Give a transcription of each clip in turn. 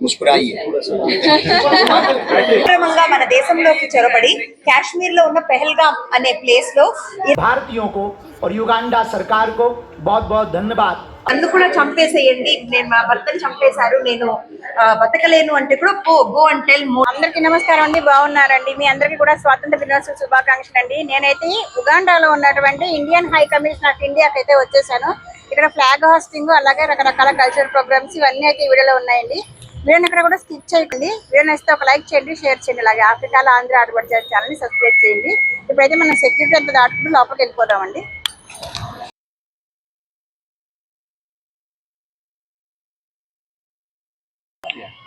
मुस्कुराइए క్రమంగా మన దేశంలోకి చొరబడి కాశ్మీర్ లో ఉన్న పెహల్గాం అనే ప్లేస్ లో भारतीयों को और युगांडा सरकार को बहुत बहुत धन्यवाद నన్ను కూడా చంపేసేయండి నేను మా భర్తను చంపేశారు నేను ఆ, బతకలేను అంటే కూడా go go and tell more అందరికీ నమస్కారం అండి బాగున్నారండి మీ అందరికీ కూడా స్వాతంత్ర దినోత్సవ శుభాకాంక్షలు అండి నేనైతే ఉగాండాలో ఉన్నటువంటి ఇండియన్ హై కమిషన్ ఆఫ్ ఇండియాకి అయితే వచ్చేసాను ఇక్కడ ఫ్లాగ్ హాస్టింగ్ అలాగే రకరకాల కల్చరల్ ప్రోగ్రామ్స్ ఇవన్నీ అయితే ఈ వీడియోలో ఉన్నాయండి వీడియోని ఇక్కడ కూడా స్కిప్ చేయకండి. వీడియో నచ్చితే ఒక లైక్ చేయండి షేర్ చేయండి. అలాగే ఆఫ్రికాలో ఆంధ్ర ఆడబడి ఛానల్ని సబ్స్క్రైబ్ చేయండి. ఇప్పుడైతే మనం సెక్యూరిటీ అంతా దాటుకుంటూ లోపలికి వెళ్ళిపోదామండి.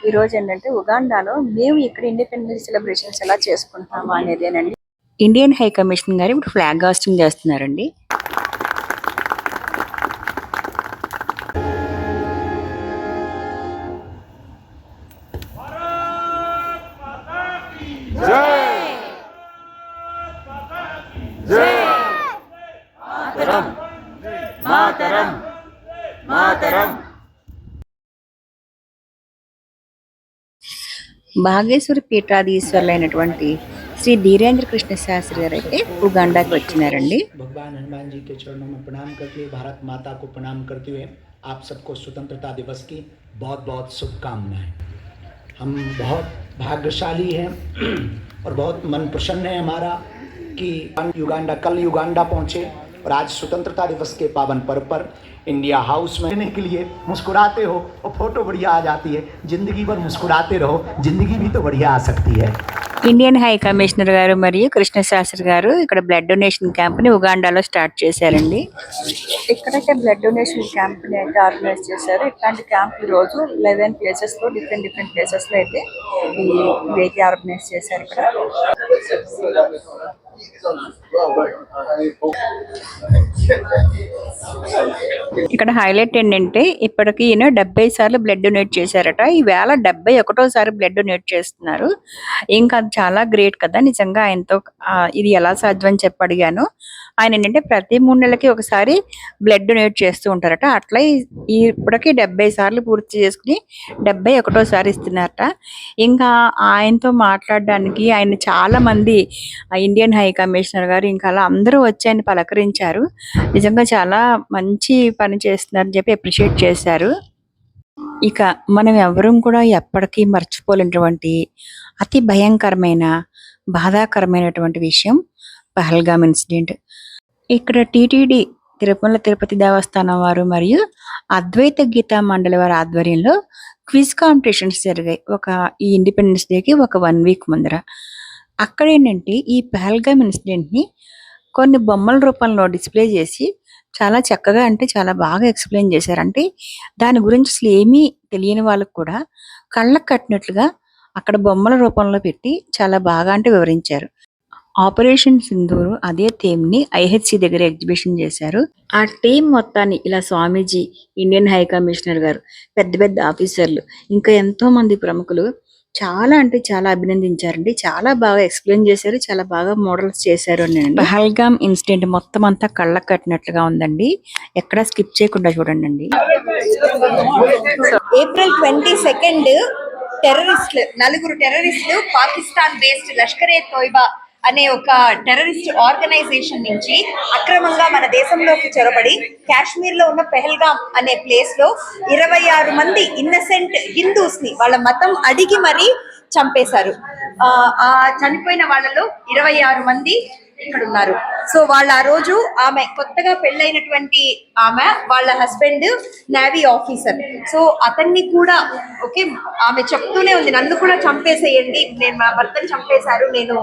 ఈ రోజు ఏంటంటే ఉగాండాలో మేము ఇక్కడ ఇండిపెండెన్స్ సెలబ్రేషన్స్ ఎలా చేసుకుంటాము అనేదేనండి. ఇండియన్ హై కమిషన్ గారు ఇప్పుడు ఫ్లాగ్ హాస్టింగ్ చేస్తున్నారండి. భాగేశ్వరి పీఠాధీశ్వరులైనటువంటి శ్రీ ధీరేంద్ర కృష్ణ శాస్త్రి గారు అయితే ఉగాండాకి వచ్చినారండి भगवान हनुमान जी के चरणों में प्रणाम करते हुए भारत माता को प्रणाम करते हुए आप सबको स्वतंत्रता दिवस की बहुत बहुत शुभकामनाएं हम बहुत भाग्यशाली हैं और बहुत मन प्रसन्न है हमारा कि युगांडा कल युगांडा पहुँचे और आज स्वतंत्रता दिवस के पावन पर्व पर इंडिया हाउस में रहने के लिए मुस्कुराते हो और फ़ोटो बढ़िया आ जाती है। ज़िंदगी भर मुस्कुराते रहो। ज़िंदगी भी तो बढ़िया आ सकती है। ఇండియన్ హై కమిషనర్ గారు మరియు కృష్ణ శాస్త్రి గారు ఇక్కడ బ్లడ్ డొనేషన్ క్యాంప్ని ఉగాండాలో స్టార్ట్ చేశారండి. ఇక్కడైతే బ్లడ్ డొనేషన్ క్యాంప్ని అయితే ఆర్గనైజ్ చేశారు. ఇట్లాంటి క్యాంప్ ఈ రోజు లెవెన్ ప్లేసెస్లో డిఫరెంట్ డిఫరెంట్ ప్లేసెస్లో అయితే ఈ ఇదైతే ఆర్గనైజ్ చేశారు ఇక్కడ. ఇక్కడ హైలైట్ ఏంటంటే ఇప్పటికి ఈయన డెబ్బై సార్లు బ్లడ్ డొనేట్ చేశారట. ఈవేళ డెబ్బై ఒకటోసారి బ్లడ్ డొనేట్ చేస్తున్నారు. ఇంకా అది చాలా గ్రేట్ కదా. నిజంగా ఆయనతో ఇది ఎలా సాధ్యం చెప్పి అడిగాను. ఆయన ఏంటంటే ప్రతి మూడు నెలలకి ఒకసారి బ్లడ్ డొనేట్ చేస్తూ ఉంటారట. అట్లా ఈ- డెబ్బై సార్లు పూర్తి చేసుకుని డెబ్బై ఒకటోసారి ఇస్తున్నారట. ఇంకా ఆయనతో మాట్లాడడానికి ఆయన చాలా మంది ఇండియన్ హై కమిషనర్ గారు ఇంకా అలా అందరూ వచ్చి ఆయన పలకరించారు. నిజంగా చాలా మంచి పని చేస్తున్నారని చెప్పి అప్రిషియేట్ చేశారు. ఇక మనం ఎవరూ కూడా ఎప్పటికీ మర్చిపోలేనటువంటి అతి భయంకరమైన బాధాకరమైనటువంటి విషయం పహల్గామ్ ఇన్సిడెంట్. ఇక్కడ టీటీడీ తిరుమల తిరుపతి దేవస్థానం వారు మరియు అద్వైత గీతా మండలి వారి ఆధ్వర్యంలో క్విజ్ కాంపిటీషన్స్ జరిగాయి. ఒక ఈ ఇండిపెండెన్స్ డేకి ఒక వన్ వీక్ ముందర. అక్కడ ఏంటంటే ఈ పహల్గామ్ ఇన్సిడెంట్ని కొన్ని బొమ్మల రూపంలో డిస్ప్లే చేసి చాలా చక్కగా అంటే చాలా బాగా ఎక్స్ప్లెయిన్ చేశారంటే దాని గురించి అసలు ఏమీ తెలియని వాళ్ళకు కూడా కళ్ళకు కట్టినట్లుగా అక్కడ బొమ్మల రూపంలో పెట్టి చాలా బాగా అంటే వివరించారు. ఆపరేషన్ సింధూరు అదే థీమ్ని ఐహెచ్సి దగ్గర ఎగ్జిబిషన్ చేశారు. ఆ టీం మొత్తాన్ని ఇలా స్వామీజీ ఇండియన్ హై కమిషనర్ గారు పెద్ద పెద్ద ఆఫీసర్లు ఇంకా ఎంతో మంది ప్రముఖులు చాలా అంటే చాలా అభినందించారండి. చాలా బాగా ఎక్స్ప్లెయిన్ చేశారు చాలా బాగా మోడల్స్ చేశారు అని పహల్గామ్ ఇన్సిడెంట్ మొత్తం అంతా కళ్ళకు కట్టినట్లుగా ఉందండి. ఎక్కడా స్కిప్ చేయకుండా చూడండి అండి. ఏప్రిల్ ట్వంటీ సెకండ్ టెర్రరిస్టులు నలుగురు టెర్రరిస్టులు పాకిస్తాన్ బేస్డ్ లష్కరే తోయిబా అనే ఒక టెర్రరిస్ట్ ఆర్గనైజేషన్ నుంచి అక్రమంగా మన దేశంలోకి చొరబడి కాశ్మీర్లో ఉన్న పెహల్గాం అనే ప్లేస్లో ఇరవై ఆరు మంది ఇన్నసెంట్ హిందూస్ని వాళ్ళ మతం అడిగి మరీ చంపేశారు. ఆ చనిపోయిన వాళ్ళలో ఇరవై ఆరు మంది ఇక్కడ ఉన్నారు సో వాళ్ళ ఆ రోజు ఆమె కొత్తగా పెళ్ళైనటువంటి ఆమె వాళ్ళ హస్బెండ్ నేవీ ఆఫీసర్. సో అతన్ని కూడా ఓకే ఆమె చెప్తూనే ఉంది నన్ను కూడా చంపేసేయండి నేను మా భర్తను చంపేశారు నేను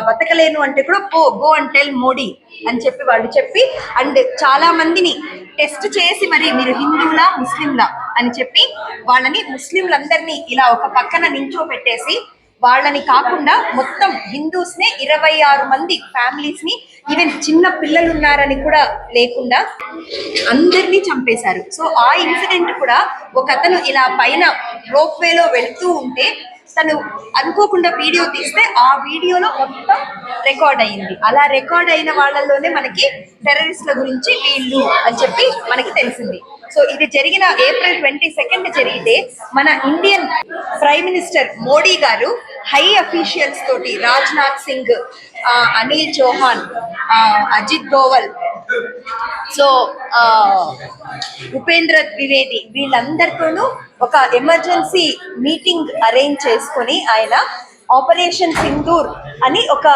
బతకలేను అంటే కూడా పో గో అండ్ టెల్ మోడీ అని చెప్పి వాళ్ళు చెప్పి అండ్ చాలా మందిని టెస్ట్ చేసి మరి మీరు హిందువులా ముస్లింలా అని చెప్పి వాళ్ళని ముస్లింలందరినీ ఇలా ఒక పక్కన నించో పెట్టేసి వాళ్ళని కాకుండా మొత్తం హిందూస్ నే ఇరవై ఆరు మంది ఫ్యామిలీస్ని ఈవెన్ చిన్న పిల్లలు ఉన్నారని కూడా లేకుండా అందరినీ చంపేశారు. సో ఆ ఇన్సిడెంట్ కూడా ఒక అతను ఇలా పైన రోప్ వేలో వెళ్తూ ఉంటే తను అనుకోకుండా వీడియో తీస్తే ఆ వీడియోలో మొత్తం రికార్డ్ అయింది. అలా రికార్డ్ అయిన వాళ్ళలోనే మనకి టెర్రరిస్ట్ల గురించి వీళ్ళు అని చెప్పి మనకి తెలిసింది. సో ఇది జరిగిన ఏప్రిల్ ట్వంటీ సెకండ్ జరిగితే మన ఇండియన్ ప్రైమ్ మినిస్టర్ మోడీ గారు హై అఫీషియల్స్ తోటి రాజ్నాథ్ సింగ్ అనిల్ చౌహాన్ అజిత్ దోవల్ సో ఉపేంద్ర ద్వివేది వీళ్ళందరితోనూ ఒక ఎమర్జెన్సీ మీటింగ్ అరేంజ్ చేసుకొని ఆయన ఆపరేషన్ సింధూర్ అని ఒక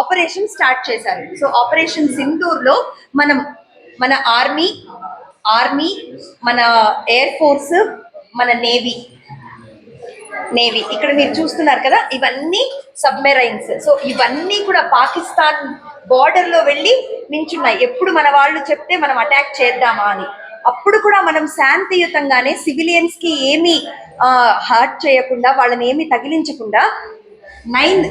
ఆపరేషన్ స్టార్ట్ చేశారు. సో ఆపరేషన్ సింధూర్లో మనం మన ఆర్మీ ఆర్మీ మన ఎయిర్ ఫోర్స్ మన నేవీ. నేవీ. ఇక్కడ మీరు చూస్తున్నారు కదా ఇవన్నీ సబ్మెరైన్స్. సో ఇవన్నీ కూడా పాకిస్తాన్ బార్డర్లో వెళ్ళి నించున్నాయి. ఎప్పుడు మన వాళ్ళు చెప్తే మనం అటాక్ చేద్దామా అని. అప్పుడు కూడా మనం శాంతియుతంగానే సివిలియన్స్కి ఏమీ హర్ట్ చేయకుండా వాళ్ళని ఏమీ తగిలించకుండా నైన్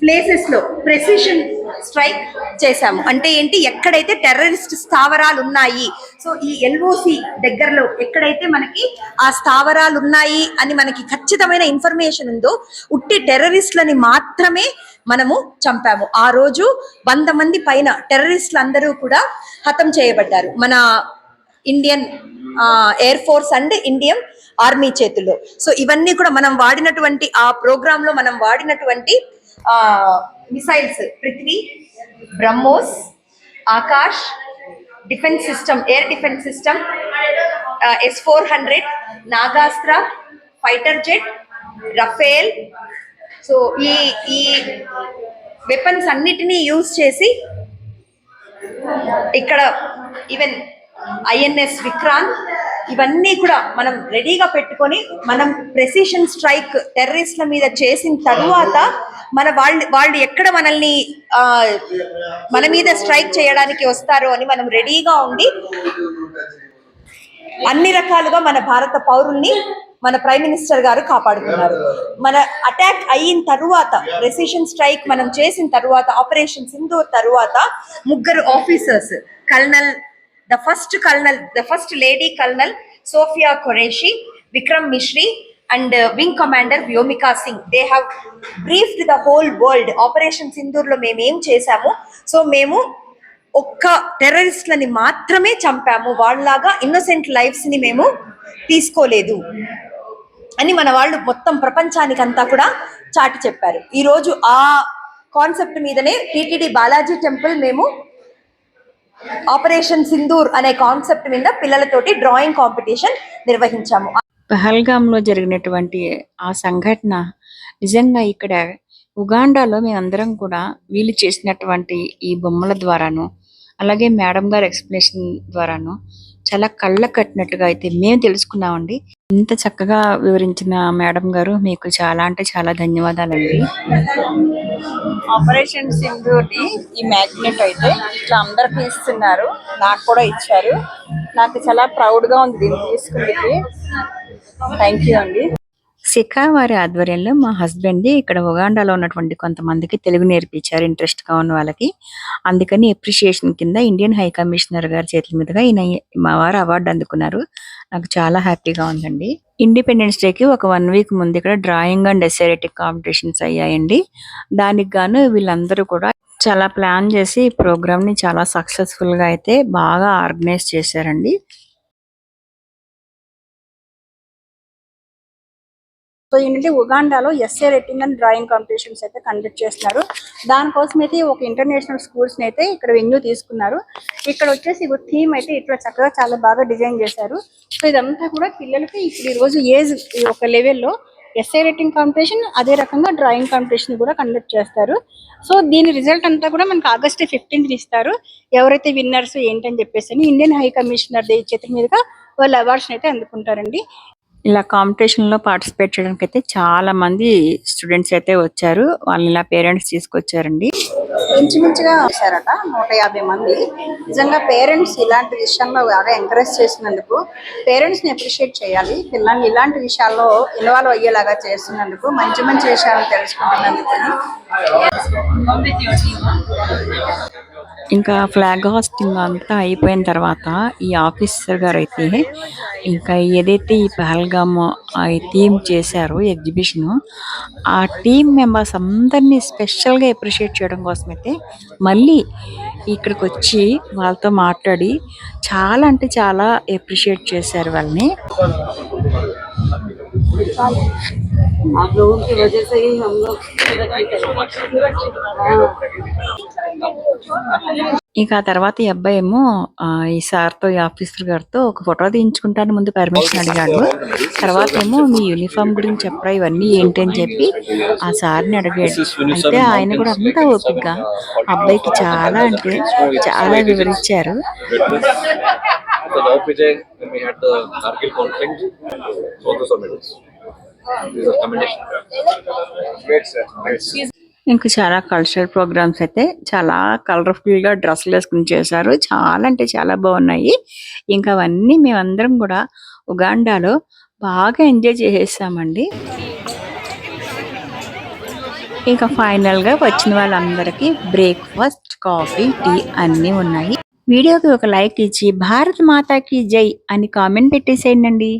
ప్లేసెస్లో ప్రెసిషన్ స్ట్రైక్ చేశాము. అంటే ఏంటి? ఎక్కడైతే టెర్రరిస్ట్ స్థావరాలు ఉన్నాయి సో ఈ ఎల్ఓసి దగ్గరలో ఎక్కడైతే మనకి ఆ స్థావరాలు ఉన్నాయి అని మనకి ఖచ్చితమైన ఇన్ఫర్మేషన్ ఉందో ఉట్టి టెర్రరిస్ట్లని మాత్రమే మనము చంపాము. ఆ రోజు వంద మంది పైన టెర్రరిస్టులు అందరూ కూడా హతం చేయబడ్డారు. మన Indian air force and Indian army చేతుల్లో. సో ఇవన్నీ కూడా మనం వాడినటువంటి ఆ ప్రోగ్రామ్లో మనం వాడినటువంటి missiles Prithvi BrahMos Akash defence system air defence system S four hundred Nagastra fighter jet Rafale. So ఈ ఈ వెపన్స్ అన్నిటినీ యూజ్ చేసి ఇక్కడ ఈవెన్ ఐఎన్ఎస్ విక్రాంత్ ఇవన్నీ కూడా మనం రెడీగా పెట్టుకొని మనం ప్రెసిషన్ స్ట్రైక్ టెర్రరిస్ట్ల మీద చేసిన తరువాత మన వాళ్ళు వాళ్ళు ఎక్కడ మనల్ని మన మీద స్ట్రైక్ చేయడానికి వస్తారు అని మనం రెడీగా ఉండి అన్ని రకాలుగా మన భారత పౌరుల్ని మన ప్రైమ్ మినిస్టర్ గారు కాపాడుతున్నారు మన అటాక్ అయిన తరువాత ప్రెసిషన్ స్ట్రైక్ మనం చేసిన తర్వాత ఆపరేషన్ సింధూర్ తరువాత ముగ్గురు officers colonel the first colonel the first lady colonel Sofiya Qureshi Vikram Misri and wing commander Vyomika Singh they have briefed the whole world operation సింధూర్లో మేము ఏం చేశాము? సో మేము ఒక్క టెర్రరిస్ట్లని మాత్రమే చంపాము. వాళ్ళలాగా ఇన్నోసెంట్ లైఫ్స్ని మేము తీసుకోలేదు అని మన వాళ్ళు మొత్తం ప్రపంచానికి అంతా కూడా చాటి చెప్పారు. ఈరోజు ఆ కాన్సెప్ట్ మీదనే టీటీడీ బాలాజీ టెంపుల్ మేము ఆపరేషన్ సింధూర్ అనే కాన్సెప్ట్ మీద పిల్లలతోటి డ్రాయింగ్ కాంపిటీషన్ నిర్వహించాము. పహల్గామ్లో జరిగినటువంటి ఆ సంఘటన నిజంగా ఇక్కడ ఉగాండాలో మేమందరం కూడా వీళ్ళు చేసినటువంటి ఈ బొమ్మల ద్వారాను అలాగే మేడం గారి ఎక్స్ప్లెనేషన్ ద్వారాను చాలా కళ్ళ కట్టినట్టుగా అయితే మేము తెలుసుకున్నామండి. ఇంత చక్కగా వివరించిన మేడం గారు మీకు చాలా అంటే చాలా ధన్యవాదాలండి. ఆపరేషన్ సింధూర్ని ఈ మ్యాగ్నెట్ అయితే ఇట్లా అందరికి ఇస్తున్నారు. నాకు కూడా ఇచ్చారు. నాకు చాలా ప్రౌడ్గా ఉంది దీన్ని తీసుకుందికి థ్యాంక్ యూ అండి. శిఖా వారి ఆధ్వర్యంలో మా హస్బెండ్ ఇక్కడ ఉగాండాలో ఉన్నటువంటి కొంతమందికి తెలుగు నేర్పించారు ఇంట్రెస్ట్గా ఉన్న వాళ్ళకి. అందుకని ఎప్రిషియేషన్ కింద ఇండియన్ హై కమిషనర్ గారి చేతుల మీదుగా ఈయన మా వారు అవార్డు అందుకున్నారు. నాకు చాలా హ్యాపీగా ఉందండి. ఇండిపెండెన్స్ డేకి ఒక వన్ వీక్ ముందు ఇక్కడ డ్రాయింగ్ అండ్ ఎస్ఐరెటిక్ కాంపిటీషన్స్ అయ్యాయండి. దానికి గాను వీళ్ళందరూ కూడా చాలా ప్లాన్ చేసి ఈ ప్రోగ్రామ్ని చాలా సక్సెస్ఫుల్గా అయితే బాగా ఆర్గనైజ్ చేశారండి. సో ఏంటంటే ఉగాండాలో essay writing and drawing competitions అయితే కండక్ట్ చేస్తున్నారు. దానికోసం అయితే ఒక ఇంటర్నేషనల్ స్కూల్స్ అయితే ఇక్కడ వెన్యూ తీసుకున్నారు. ఇక్కడ వచ్చేసి థీమ్ అయితే ఇట్లా చక్కగా చాలా బాగా డిజైన్ చేశారు. సో ఇదంతా కూడా పిల్లలకి ఇప్పుడు ఈ రోజు ఏజ్ ఒక లెవెల్లో ఎస్ఐ రైటింగ్ కాంపిటీషన్ అదే రకంగా డ్రాయింగ్ కాంపిటీషన్ కూడా కండక్ట్ చేస్తారు. సో దీని రిజల్ట్ అంతా కూడా మనకి ఆగస్ట్ ఫిఫ్టీన్త్ ఇస్తారు. ఎవరైతే విన్నర్స్ ఏంటని చెప్పేసి ఇండియన్ హై కమిషనర్ చేతుల మీదుగా వాళ్ళు అవార్డ్స్ అయితే అందుకుంటారండి. ఇలా కాంపిటీషన్లో పార్టిసిపేట్ చేయడానికి అయితే చాలా మంది స్టూడెంట్స్ అయితే వచ్చారు. వాళ్ళని ఇలా పేరెంట్స్ తీసుకొచ్చారండి. ఇంచుమించుగా వచ్చారట నూట యాభై మంది. నిజంగా పేరెంట్స్ ఇలాంటి విషయంలో బాగా ఎంకరేజ్ చేసినందుకు పేరెంట్స్ని అప్రిషియేట్ చేయాలి. పిల్లల్ని ఇలాంటి విషయాల్లో ఇన్వాల్వ్ అయ్యేలాగా చేస్తున్నందుకు మంచి మంచి విషయాలు తెలుసుకుంటున్నందుకు. ఇంకా ఫ్లాగ్ హాస్టింగ్ అంతా అయిపోయిన తర్వాత ఈ ఆఫీసర్ గారు అయితే ఇంకా ఏదైతే ఈ పహల్గామ్ ఆ థీమ్ చేశారో ఎగ్జిబిషన్ ఆ టీమ్ మెంబర్స్ అందరినీ స్పెషల్గా అప్రిషియేట్ చేయడం కోసం అయితే మళ్ళీ ఇక్కడికి వచ్చి వాళ్ళతో మాట్లాడి చాలా అంటే చాలా అప్రిషియేట్ చేశారు వాళ్ళని आप लोगों की वजह से ही हम लोग तरक्की करें हाँ ఇక ఆ తర్వాత ఈ అబ్బాయి ఏమో ఈ సార్తో ఈ ఆఫీసర్ గారితో ఒక ఫోటో తీయించుకుంటాను ముందు పర్మిషన్ అడిగాడు తర్వాత ఏమో మీ యూనిఫామ్ గురించి చెప్పరా ఇవన్నీ ఏంటి అని చెప్పి ఆ సార్ని అడిగాడు. అయితే ఆయన కూడా అంతా ఓపిగ్గా అబ్బాయికి చాలా అంటే చాలా వివరించారు. Great, sir. ఇంకా చాలా కల్చరల్ ప్రోగ్రామ్స్ అయితే చాలా కలర్ఫుల్గా డ్రెస్సులు వేసుకుని చేశారు. చాలా అంటే చాలా బాగున్నాయి. ఇంకా అవన్నీ మేమందరం కూడా ఉగాండాలో బాగా ఎంజాయ్ చేసేసామండి. ఇంకా ఫైనల్గా వచ్చిన వాళ్ళందరికీ బ్రేక్ఫాస్ట్ కాఫీ టీ అన్నీ ఉన్నాయి. వీడియోకి ఒక లైక్ ఇచ్చి భారత్ మాతాకి జై అని కామెంట్ పెట్టేసేయండి.